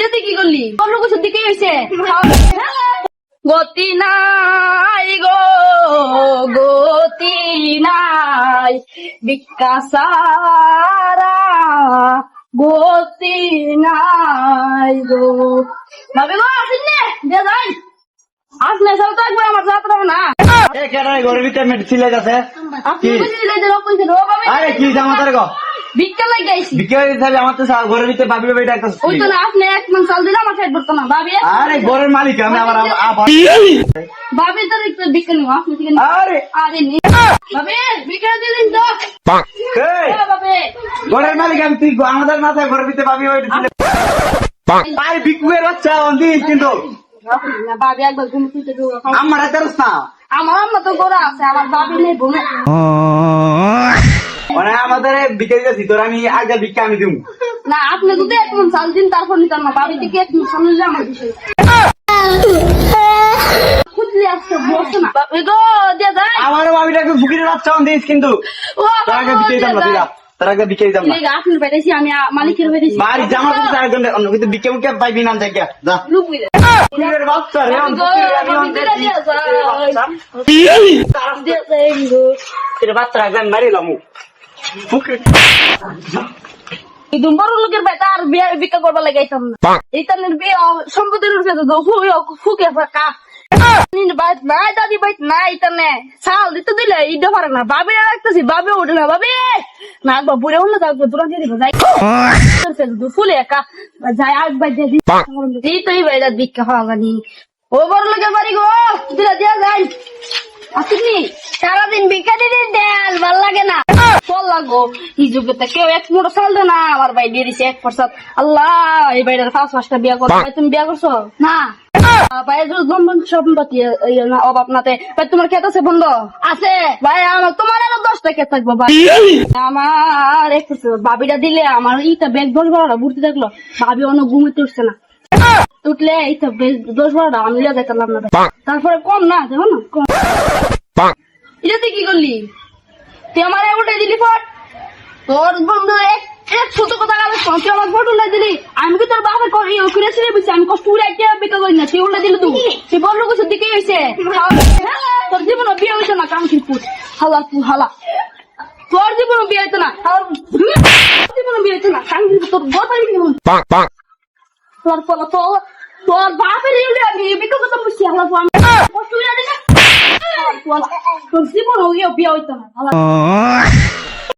এটা তুই কি করলি? অন্য কিছুর দিকে হয়েছে গতি নাই গো গতি নাই। বিকাশারা গতি নাই গো। ভাবে গো আসেন নে দে যাই। আসলে সব তো একবার আমার যাত্রা না। কেডা ঘরের ভিতরে মেডিসিন আছে? আপনি কি? বুঝলি যে রকম আরে কি জামা তার গো? আমার তো ঘরের ভিতরে বাবি বাবি ডাকতেছে ওই তো না আপনি এক মান দিলে আমার না ভাবি আরে ঘরের মালিক আমি ভাবি তো একটু নিও আপনি আরে। আরে নি ভাবি তো। ভাবি ঘরের মালিক আমি তুই আমাদের মাথায় ঘরের ভিতরে আরে বিকুয়ের বাচ্চা কিন্তু। না ভাবি একবার ঘুম তুলতে আমার না। আমার আম্মা তো গোড়া আছে আমার ভাবি নেই মানে আমাদের বিকেল যাচ্ছি তোর আমি আগে ভিক্ষা আমি দিব না আপনি যদি এক মন চাল দিন তারপর নিতাম না ভাবি থেকে এক মন চাল নিলে আমার বিষয়। বুকির বাচ্চা দিস কিন্তু। তোর আগে বিকেল দাম না দিলা তোর আগে বিকেল দাম না। আপনি পেটেছি আমি মালিকের পেটেছি মারি জামা কিন্তু আরেকজন অন্য কিন্তু বিকে মুখে পাইবি না দেখে। যা। বুকিরের বাচ্চা রে ভাবি গো, ভাবি দিয়ে দিয়ে যায়। দিয়ে দেয় গো। এর বাচ্চা একদম মারিলাম বুকে দুম্বার লোকের বেটা আর বিয়ে বিকা লাগাইতাম না। বিয়ে তো ফুকে। ফাঁকা বাইত নাই দাদি বাইত নাই ইতানে। চাল দিতে দিলে ইটা পারে না। বাবি রাখতেছি বাবি উঠে না। বাবি না একবার বুড়ে অন্য থাকবে তোরা দিয়ে দিবে। যাই। ফেলব ফুলে একা। যাই আগ বাই দিয়ে দিই। এই তো এই বাইরে ভিক্ষা হওয়া জানি ও বড় লোকের বাড়ি গো দিলা দিয়া যাই। আসিনি সারাদিন ভিক্ষা দিদি দেন ভালো লাগে না। লাগো এই যুগে তো কেউ এক মোটো চাল দে না। আমার ভাই দিয়ে দিছে এক প্রসাদ আল্লাহ এই বাইরের পাঁচ পাঁচটা বিয়া করো ভাই, তুমি বিয়া করছ? না। ভাই বন্ধন সম্পত্তি অভাব নাতে। ভাই তোমার ক্ষেত আছে বন্ধ? আছে। ভাই আমার তোমার আরও দশটা ক্ষেত থাকব ভাই। আমার বাবিটা দিলে আমার ইটা ব্যাগ দশ বারোটা ঘুরতে থাকল। ভাবি অনেক ঘুমিতে উঠছে না। উঠলে এইটা বেশ দশ বারোটা আমি না তারপরে কম না দেখো না কম। এটা তুই কি করলি? তুই আমার দিলি ফট। তোর বন্ধু এক ছোট কথা গালে তুই আমার ফটো উল্লাই দিলি। আমি কি তোর বাবার করে ইয়ে করে ছিঁড়ে বুঝছি? আমি কষ্ট উড়ে একটা বিকা করি না তুই উল্লাই দিলি তুই তুই বলল কিছু দিকে হয়েছে? তোর জীবন বিয়ে হইতো না কাম পুট হালা তুই হালা তোর জীবন বিয়ে হইতো না আর জীবন বিয়ে হইতো না কাম ঠিক তোর গোটা তোর পলা তোর তোর বাপের ইউলে আমি বিকা কথা বুঝছি? হালা তুই আমি কষ্ট উড়ে দিলি তোর জীবন বিয়ে হইতো না হালা